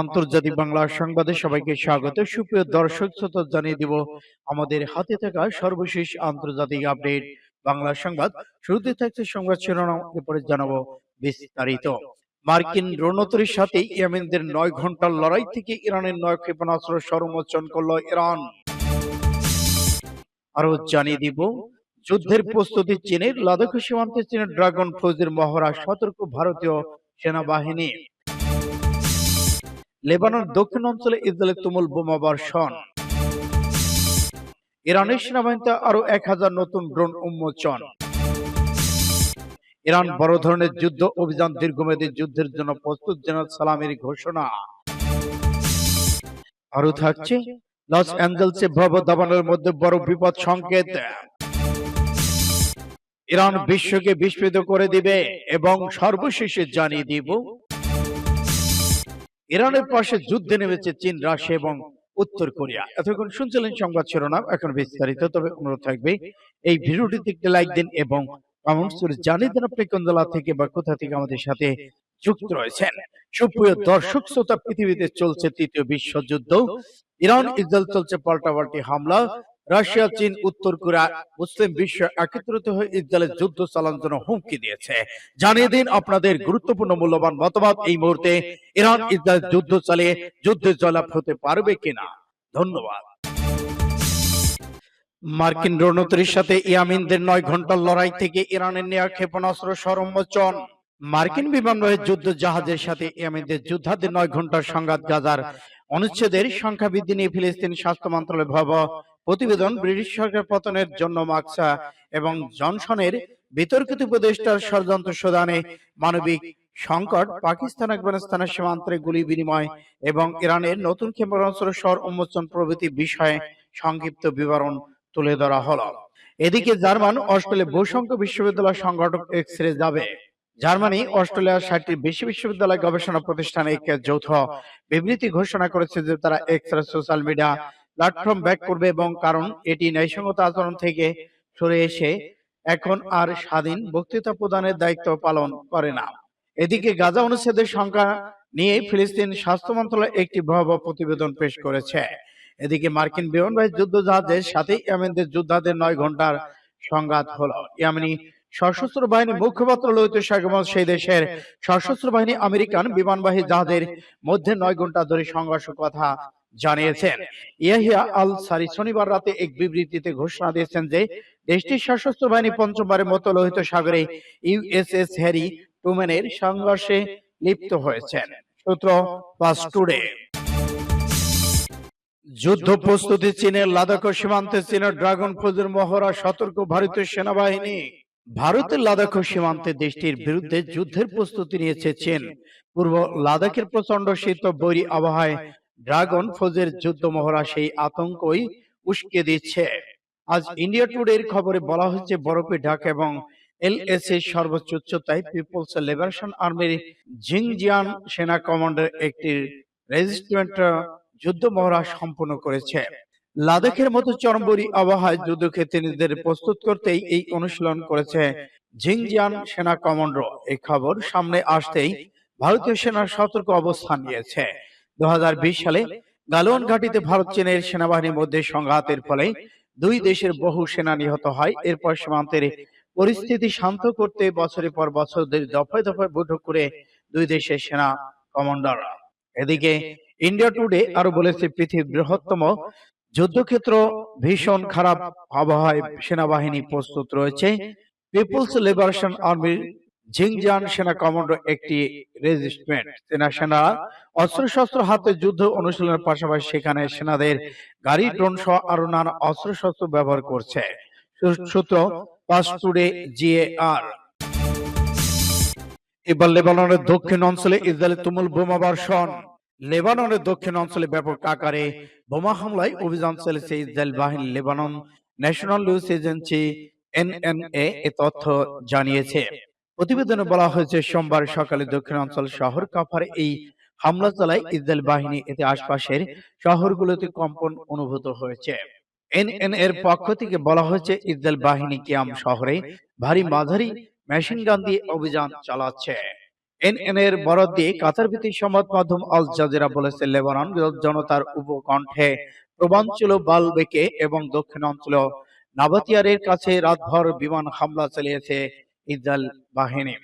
আন্তর্জাতিক বাংলা সংবাদে সবাইকে স্বাগত। সুপ্রিয় দর্শক শ্রোতা জানিয়ে দিব আমাদের হাতে থাকা সর্বশেষ আন্তর্জাতিক আপডেট বাংলা সংবাদ। শুরুতে থাকছে সংবাদ শিরোনাম এরপরে জানাব বিস্তারিত। মার্কিন রণতরীর সাথে ইয়েমেনদের নয় ঘণ্টার লড়াই থেকে ইরানের নয় ক্ষেপণাস্ত্র সরমোচন করল ইরান। আরও জানিয়ে দিব যুদ্ধের প্রস্তুতি চীনের লাদাখ সীমান্তে চীনের ড্রাগন ফৌজের মহড়া সতর্ক ভারতীয় সেনাবাহিনী। লেবানন দক্ষিণ অঞ্চলে ইসরায়েলের তুমুল বোমা বর্ষণ। ইরানের সেনাবাহিনীতে আরও এক হাজার নতুন ড্রোন উন্মোচন। ইরান বড় ধরনের যুদ্ধ অভিযান দীর্ঘমেয়াদী যুদ্ধের জন্য প্রস্তুত জেনারেল সালামের ঘোষণা। আরও থাকছে লস অ্যাঞ্জেলসে ভয়াবহ দাবানোর মধ্যে বড় বিপদ সংকেত। ইরান বিশ্বকে বিস্মিত করে দিবে এবং সর্বশেষে জানিয়ে দিব ইরানের পাশে যুদ্ধে নেমেছে চীন রাশিয়া এবং উত্তর কোরিয়া। এতক্ষণ শুনছিলেন সংবাদ শিরোনাম এখন বিস্তারিত তবে অনুরোধ থাকবে এই ভিডিওটিতে একটি লাইক দিন এবং কমেন্টস করে জানিয়ে দিন আপনি কোন জেলা থেকে বা কোথা থেকে আমাদের সাথে যুক্ত রয়েছেন। সুপ্রিয় দর্শক শ্রোতা পৃথিবীতে চলছে তৃতীয় বিশ্বযুদ্ধ। ইরান ইসরায়েল চলছে পাল্টাপাল্টি হামলা। রাশিয়া চীন উত্তর কোরিয়া মুসলিম বিশ্ব একত্রিত হয়ে ইসরায়েলের যুদ্ধ চালানোর জন্য হুমকি দিয়েছে। জানিয়ে দিন আপনাদের গুরুত্বপূর্ণ মূল্যবান মতামত এই মুহূর্তে। ইরান ইসরায়েল যুদ্ধ চালিয়ে যুদ্ধে জয়লাভ হতে পারবে কিনা? ধন্যবাদ। মার্কিন রণতরীর সাথে ইয়ামিনদের নয় ঘণ্টার লড়াই থেকে ইরানের নেওয়া ক্ষেপণাস্ত্র সরমোচন মার্কিন বিমানবাহী যুদ্ধ জাহাজের সাথে ইয়ামিনদের যুদ্ধাদের নয় ঘণ্টার সংঘাত গাজার অনুচ্ছেদের সংখ্যা বৃদ্ধি নিয়ে ফিলিস্তিন স্বাস্থ্য মন্ত্রণালয় ভয়াবহ প্রতিবেদন ব্রিটিশ সরকার পতনের জন্য মাকসা এবং জনসনের বিতর্কিত উপদেষ্টার ষড়যন্ত্র সদানে মানবিক সংকট পাকিস্তান আফগানিস্তানের সীমান্তে গুলি বিনিময় এবং ইরানের নতুন ক্ষেপণাস্ত্র স্বর উন্মোচন প্রভৃতি বিষয়ে সংক্ষিপ্ত বিবরণ তুলে ধরা হলো। এদিকে জার্মান অস্ট্রেলিয়া বহুসংখ্য বিশ্ববিদ্যালয় সংগঠক এক্স রে যাবে। জার্মানি অস্ট্রেলিয়ার ষাটটির বেশি বিশ্ববিদ্যালয় গবেষণা প্রতিষ্ঠান এক যৌথ বিবৃতি ঘোষণা করেছে যে তারা X ray social media platform back করবে এবং কারণ এটি ন্যায়সঙ্গত আচরণ থেকে সরে এসে এখন আর স্বাধীন বক্তৃতা প্রদানের দায়িত্ব পালন করে না। এদিকে গাজা অনুচ্ছেদের সংখ্যা নিয়ে ফিলিস্তিন স্বাস্থ্য মন্ত্রণালয় একটি ভয়াবহ প্রতিবেদন পেশ করেছে। এদিকে মার্কিন বিমানবাহী যুদ্ধ জাহাজের সাথে ইয়ামেনদের যোদ্ধাদের নয় ঘণ্টার সংঘাত হলো। ইয়ামেনি সশস্ত্র বাহিনী মুখপাত্র লোহিত শেখমত সেই দেশের সশস্ত্র বাহিনী আমেরিকান বিমানবাহী জাহাজের মধ্যে নয় ঘণ্টা ধরে সংঘর্ষ কথা জানিয়েছেন। ইয়াহিয়া আল সারি শনিবার রাতে এক বিবৃতিতে ঘোষণা দিয়েছেন যে দেশটির সশস্ত্র বাহিনী পঞ্চমবারের মতো লোহিত সাগরে ইউএসএস হ্যারি টুম্যানের সংঘর্ষে লিপ্ত হয়েছেন। সূত্র পাস টুডে। যুদ্ধ প্রস্তুতি চীনের লাদাখ সীমান্তে চীনের ড্রাগন ফৌজের মহড়া সতর্ক ভারতীয় সেনাবাহিনী। ভারতের লাদাখ সীমান্তে দেশটির বিরুদ্ধে যুদ্ধের প্রস্তুতি নিয়েছে চীন। পূর্ব লাদাখের প্রচণ্ড শীত বৈরী আবহাওয়ায় ড্রাগন ফৌজের যুদ্ধ মহড়া সেই আতঙ্কই উস্কে দিচ্ছে। আজ ইন্ডিয়া টুডের খবরে বলা হচ্ছে বরফে ঢাকা এবং এলএসএ সর্বোচ্চ উচ্চতায় পিপলস লিবারেশন আর্মির জিংজিয়ান সেনা কমান্ডার একটি রেজিস্ট্রেন্ট যুদ্ধ মহড়া সম্পন্ন করেছে। লাদাখের মতো চরমবরি আবহাওয়ায় যুদ্ধক্ষেত্রে নিজেদের প্রস্তুত করতেই এই অনুশীলন করেছে জিংজিয়ান সেনা কমান্ডো এই খবর সামনে আসতেই ভারতীয় সেনার সতর্ক অবস্থান নিয়েছে। দু সালে গালোয়ান ঘাটিতে ভারত চীনের সেনাবাহিনীর মধ্যে সংঘাতের ফলে দুই দেশের বহু সেনা নিহত হয়। এরপর সীমান্তের পরিস্থিতি শান্ত করতে বছরের পর বছর দফায় দফায় বৈঠক করে দুই দেশের সেনা কমান্ডাররা। এদিকে ইন্ডিয়া টুডে আরও বলেছে, পৃথিবীর বৃহত্তম যুদ্ধক্ষেত্র, ভীষণ খারাপ আবহাওয়ায় সেনাবাহিনী প্রস্তুত রয়েছে। পিপলস লিবারেশন আর্মির ঝিংজান সেনা কমান্ডো একটি রেজিস্টমেন্ট সেনা সেনা অস্ত্রশস্ত্র হাতে যুদ্ধ অনুশীলনের পাশাপাশি সেখানে সেনাদের গাড়ি ড্রোন সহ আরও নানা অস্ত্রশস্ত্র ব্যবহার করছে। সূত্র পাস টুডে জিএআর। এবার লেবাননের দক্ষিণ অঞ্চলে ইসরায়েলের তুমুল বোমা বর্ষণ। লেবাননের দক্ষিণ অঞ্চলে ব্যাপক আকারে বোমা হামলায় অভিযান চলেছে ইসরায়েল বাহিনী। Lebanon national news agency NNA এ তথ্য জানিয়েছে। প্রতিবেদনে বলা হয়েছে, সোমবার সকালে দক্ষিণাঞ্চল শহর কাফার এই হামলা চালায় ইসরায়েল বাহিনী। এতে আশপাশের শহরগুলোতে কম্পন অনুভূত হয়েছে। এনএন এর পক্ষ থেকে বলা হয়েছে, ইসরায়েল বাহিনী কিয়াম শহরে ভারী মাঝারি মেশিন গান দিয়ে অভিযান চালাচ্ছে। এনএন এর বরাদ দিয়ে কাতার ভিত্তিক সংবাদ মাধ্যম আল জাজিরা বলেছে, লেবানন জনতার উপকণ্ঠে পূর্বাঞ্চল বালবেকে এবং দক্ষিণাঞ্চল নাবাতিয়ারের কাছে রাতভর বিমান হামলা চালিয়েছে। ইসরায়েল বাহিনী।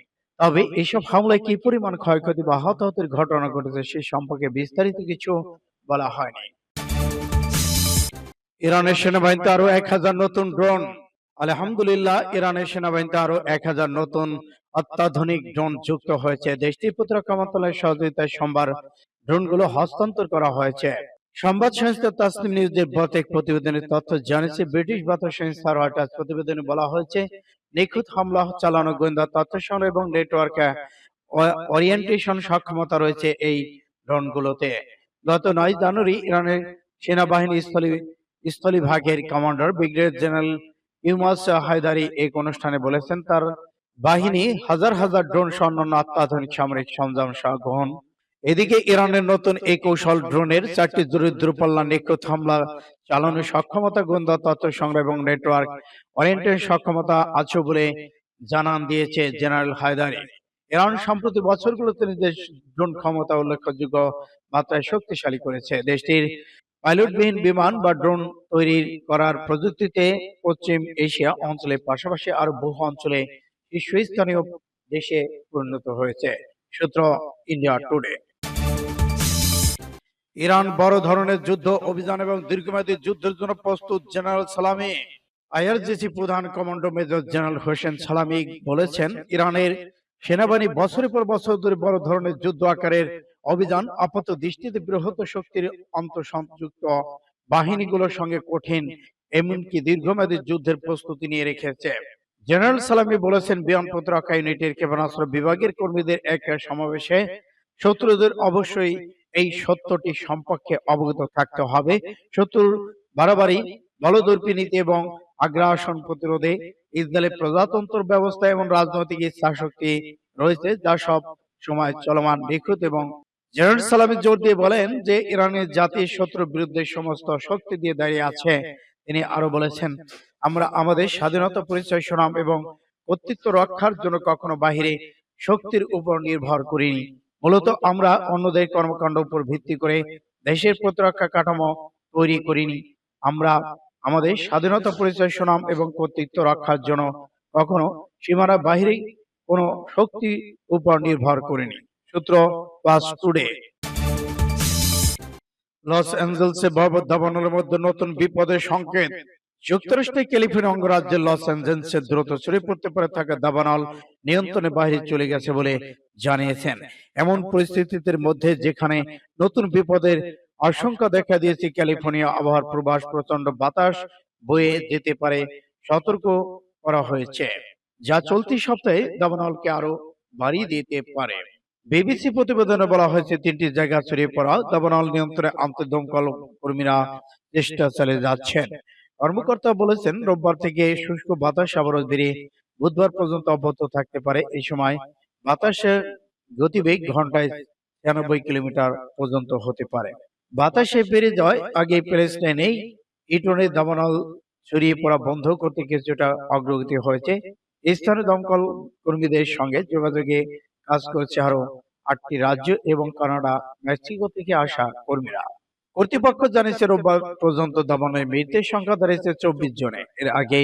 তবে এসব হামলায় কি পরিমাণ ক্ষয়ক্ষতি বা হতাহতের ঘটনা ঘটেছে সে সম্পর্কে বিস্তারিত কিছু বলা হয়নি। ইরানের সেনাবাহিনীতে আরও এক হাজার নতুন ড্রোন। আলহামদুলিল্লাহ ইরানের সেনাবাহিনীতে আরও এক হাজার নতুন অত্যাধুনিক ড্রোন যুক্ত হয়েছে। দেশটির প্রতিরক্ষা মন্ত্রণালয়ের সহযোগিতায় সোমবার ড্রোনগুলো হস্তান্তর করা হয়েছে। সংবাদ সংস্থা তাসনিম নিউজের প্রত্যেক প্রতিবেদনের তথ্য জানিয়েছে ব্রিটিশ বার্তা সংস্থা রয়টার্স প্রতিবেদনে বলা হয়েছে নিখুঁত হামলা, চালানো গোয়েন্দা তথ্য সংগ্রহ এবং নেটওয়ার্ক ওরিয়েন্টেশন সক্ষমতা রয়েছে এই ড্রোনগুলোতে। গত নয় জানুয়ারি ইরানের সেনাবাহিনী স্থলী স্থলী ভাগের কমান্ডার ব্রিগেডিয়ার জেনারেল ইউমাস হায়দারি এক অনুষ্ঠানে বলেছেন, তার বাহিনী হাজার হাজার ড্রোন সহ অন্যান্য অত্যাধুনিক সামরিক সরঞ্জাম সহ গ্রহণ এদিকে ইরানের নতুন এই কৌশল ড্রোনের চারটি দূরপাল্লা নিখুঁত হামলা চালানোর সক্ষমতা গোয়েন্দা তথ্য সংগ্রহ এবং নেটওয়ার্ক ওরিয়েন্টেশন সক্ষমতা আছে বলে জানান দিয়েছে জেনারেল হায়দারি। ইরান সম্প্রতি বছরগুলোতে নিজের ড্রোন ক্ষমতা উল্লেখযোগ্য মাত্রায় শক্তিশালী করেছে। দেশটির পাইলটবিহীন বিমান বা ড্রোন তৈরি করার প্রযুক্তিতে পশ্চিম এশিয়া অঞ্চলের পাশাপাশি আরও বহু অঞ্চলে শীর্ষস্থানীয় দেশে পরিণত হয়েছে। সূত্র ইন্ডিয়া টুডে ইরান বড় ধরনের যুদ্ধ অভিযান এবং দীর্ঘমেয়াদী যুদ্ধের জন্য প্রস্তুত জেনারেল সালামি। আইআরজিসি প্রধান কমান্ডো মেজর জেনারেল হোসেন সালামি বলেছেন, ইরানের সেনাবাহিনী বছরের পর বছর ধরে বড় ধরনের যুদ্ধ আকারের অভিযান আপাত দৃষ্টিতে বৃহৎ শক্তির আন্তঃসংযুক্ত বাহিনীগুলোর সঙ্গে কঠিন, এমনকি দীর্ঘমেয়াদী যুদ্ধের প্রস্তুতি নিয়ে রেখেছে। জেনারেল সালামি বলেছেন, বিমান প্রতিরক্ষা ইউনিটের ক্ষেপণাস্ত্র বিভাগের কর্মীদের এক সমাবেশে শত্রুদের অবশ্যই এই সত্যটি সম্পর্কে অবগত থাকতে হবে। শত্রুর বাড়াবাড়ি বলদর্পিনীতি এবং আগ্রাসন প্রতিরোধে ইসরায়েলের প্রজাতন্ত্র ব্যবস্থা এবং রাজনৈতিক ইচ্ছাশক্তি রয়েছে, যা সব সময় চলমান নিখুঁত এবং জেনারেল সালামি জোর দিয়ে বলেন যে ইরানের জাতির শত্রুর বিরুদ্ধে সমস্ত শক্তি দিয়ে দাঁড়িয়ে আছে। তিনি আরও বলেছেন, আমরা আমাদের স্বাধীনতা পরিচয় সুনাম এবং কর্তৃত্ব রক্ষার জন্য কখনো বাহিরে শক্তির উপর নির্ভর করিনি। মূলত আমরা অন্যদের কর্মকাণ্ড উপর ভিত্তি করে দেশের প্রতিরক্ষা কাঠামো তৈরি করিনি। আমরা আমাদের স্বাধীনতা পরিচয় সুনাম এবং কর্তৃত্ব রক্ষার জন্য কখনো সীমানা বাহিরে কোনো শক্তি উপর নির্ভর করিনি। সূত্র পাস টুডে। লস অ্যাঞ্জেলসে ভয়াবহ দাবানলের মধ্যে নতুন বিপদের সংকেত। যুক্তরাষ্ট্রের ক্যালিফোর্নিয়া অঙ্গরাজ্যের লস অ্যাঞ্জেলসে দ্রুত ছড়িয়ে পড়তে পারে থাকা দাবানল নিয়ন্ত্রণে বাইরে চলে গেছে বলে জানিয়েছেন। এমন পরিস্থিতিতে মধ্যে যেখানে নতুন বিপদের আশঙ্কা দেখা দিয়েছে ক্যালিফোর্নিয়া আবহাওয়ার প্রবাস প্রচণ্ড বাতাস বয়ে যেতে পারে সতর্ক করা হয়েছে। যা চলতি সপ্তাহে দাবানলকে আরও বাড়িয়ে দিতে পারে। বিবিসি প্রতিবেদনে বলা হয়েছে তিনটি জায়গা ছড়িয়ে পড়া দাবানল নিয়ন্ত্রণে আনতে দমকল কর্মীরা চেষ্টা চালিয়ে যাচ্ছেন কর্মকর্তা বলেছেন, রোববার থেকে শুষ্ক বাতাস আবারও বেড়ে বুধবার পর্যন্ত অব্যাহত থাকতে পারে। এই সময় বাতাসের গতিবেগ ঘন্টায় ছিয়ানব্বই কিলোমিটার পর্যন্ত হতে পারে। বাতাসে বেড়ে যাওয়ায় আগে প্যালেস্টাইনেই ইটনের দাবানল ছড়িয়ে পড়া বন্ধ করতে কিছুটা অগ্রগতি হয়েছে। স্থানীয় দমকল কর্মীদের সঙ্গে যোগাযোগে কাজ করছে আরও আটটি রাজ্য এবং কানাডা, মেক্সিকো থেকে আসা কর্মীরা। কর্তৃপক্ষ জানিয়েছে রোববার পর্যন্ত দাবানের মৃতের সংখ্যা দাঁড়িয়েছে চব্বিশ জনে। এর আগে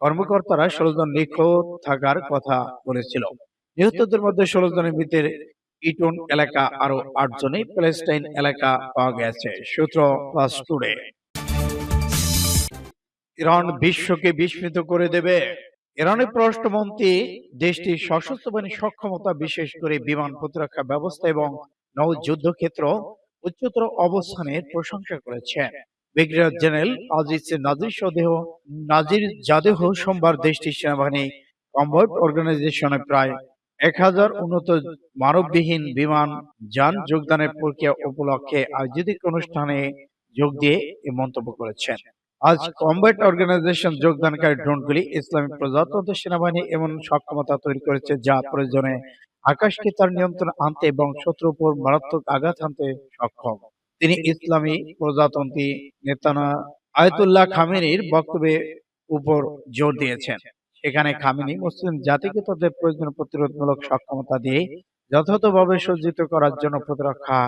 কর্মকর্তারা ষোলো জন নিখোঁজ থাকার কথা বলেছিল। নিহতদের মধ্যে ষোলো জনের মৃতের ইটন এলাকা আরও আট জনে প্যালেস্টাইন এলাকা পাওয়া গেছে। সূত্র প্লাস টুডে। ইরান বিশ্বকে বিস্মিত করে দেবে। ইরানের পররাষ্ট্রমন্ত্রী দেশটির সশস্ত্র বাহিনীর সক্ষমতা বিশেষ করে বিমান প্রতিরক্ষা ব্যবস্থা এবং নৌ যুদ্ধক্ষেত্র উচ্চতর অবস্থানের প্রশংসা করেছেন। ব্রিগেডিয়ার জেনারেল আজিজ নাজির সদেহ নাজির জাদেহ সোমবার দেশটির সেনাবাহিনী কম্বার্ট অর্গানাইজেশনে প্রায় এক হাজার উন্নত মানববিহীন বিমান যান যোগদানের প্রক্রিয়া উপলক্ষে আয়োজিত অনুষ্ঠানে যোগ দিয়ে এ মন্তব্য করেছেন। আজ কম্ব্যাট অর্গানাইজেশন যোগদানকারী ড্রোনগুলি ইসলামিক প্রজাতন্ত্র সেনাবাহিনী এমন সক্ষমতা তৈরি করেছে যা প্রয়োজনে আকাশকে তার নিয়ন্ত্রণ আনতে এবং শত্রুর উপর মারাত্মক আঘাত আনতে সক্ষম। তিনি ইসলামী প্রজাতন্ত্রী নেতানা আয়তুল্লাহ খামেনির বক্তব্যের উপর জোর দিয়েছেন। সেখানে খামেনি মুসলিম জাতিকে তাদের প্রয়োজনীয় প্রতিরোধমূলক সক্ষমতা দিয়ে যথাযথভাবে সজ্জিত করার জন্য প্রতিরক্ষা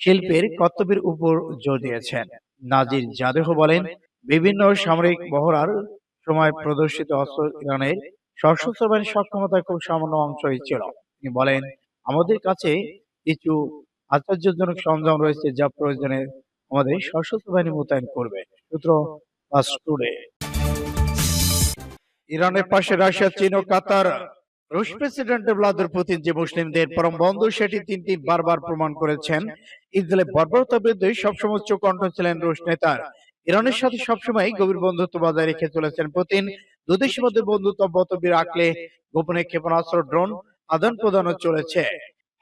শিল্পের কর্তব্যের উপর জোর দিয়েছেন। নাজির জাদেহ বলেন, বিভিন্ন সামরিক মহড়ার সময় প্রদর্শিত অস্ত্র ইরানের সশস্ত্র বাহিনীর সক্ষমতার খুব সামান্য অংশই ছিল। তিনি বলেন, আমাদের কাছে কিছু আশ্চর্যজনক সরঞ্জাম রয়েছে যা প্রয়োজনে আমাদের সশস্ত্র বাহিনী মোতায়েন করবে। সূত্র ইরানের পাশে রাশিয়া, চীন ও কাতার। রুশ প্রেসিডেন্ট ভ্লাদিমির পুতিন যে মুসলিমদের পরম বন্ধু, সেটি তিনটি বারবার প্রমাণ করেছেন। ইসরায়েলের বর্বরতার বিরুদ্ধে সবসময় উচ্চ কণ্ঠ ছিলেন রুশ নেতার ইরানের সাথে সবসময় গভীর বন্ধুত্ব বজায় রেখে চলেছেন পুতিন। দুদেশের মধ্যে বন্ধুত্ব অব্যাহত রাখলে গোপনে ক্ষেপণাস্ত্র, ড্রোন আদান প্রদানও চলেছে।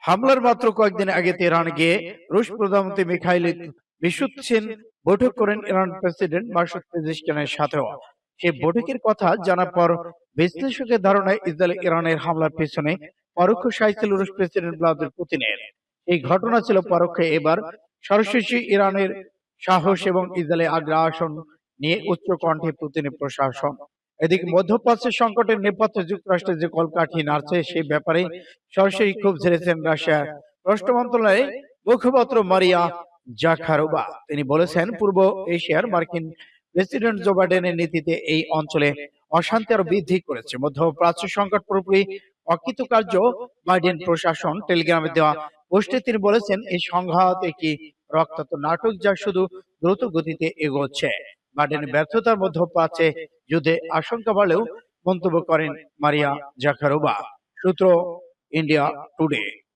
হামলার মাত্র কয়েকদিন আগে তেহরান গিয়ে রুশ প্রধানমন্ত্রী মিখাইল বিশুৎসিন বৈঠক করেন ইরান প্রেসিডেন্ট মাসুদ পেজিশকিয়ানের সাথেও। সেই বৈঠকের কথা জানার পর বিশ্লেষকের ধারণায় ইসরায়েল ইরানের হামলার পেছনে পরোক্ষ ছিল রুশ প্রেসিডেন্ট ভ্লাদিমির পুতিনের। এই ঘটনা ছিল পরোক্ষে। এবার সরাসরি ইরানের সাহস এবং ইসরায়েলের আগ্রাসন নিয়ে উচ্চ কণ্ঠে পুতিনের প্রশাসন এদিকে মধ্যপ্রাচ্যের সংকটের নেপথ্যে যুক্তরাষ্ট্রের যে কলকাঠি নাড়ছে, সেই ব্যাপারে সরাসরি ক্ষোভ ঝেড়েছেন রাশিয়ার পররাষ্ট্র মন্ত্রণালয়ের মুখপাত্র মারিয়া জাখারোবা তিনি বলেছেন, পূর্ব এশিয়ার মার্কিন প্রেসিডেন্ট জো বাইডেনের নীতিতে এই অঞ্চলে অশান্তি আরও বৃদ্ধি করেছে। মধ্যপ্রাচ্য সংকট পুরোপুরি অকৃতকার্য, বাইডেন প্রশাসন টেলিগ্রামে দেওয়া পোস্টে তিনি বলেছেন, এই সংঘাত একটি রক্তাক্ত নাটক যা শুধু দ্রুত গতিতে এগোচ্ছে। বাইডেনের ব্যর্থতার মধ্যে পাচ্ছে যুদ্ধে আশঙ্কা বলেও মন্তব্য করেন মারিয়া জাকারোবা। সূত্র ইন্ডিয়া টুডে।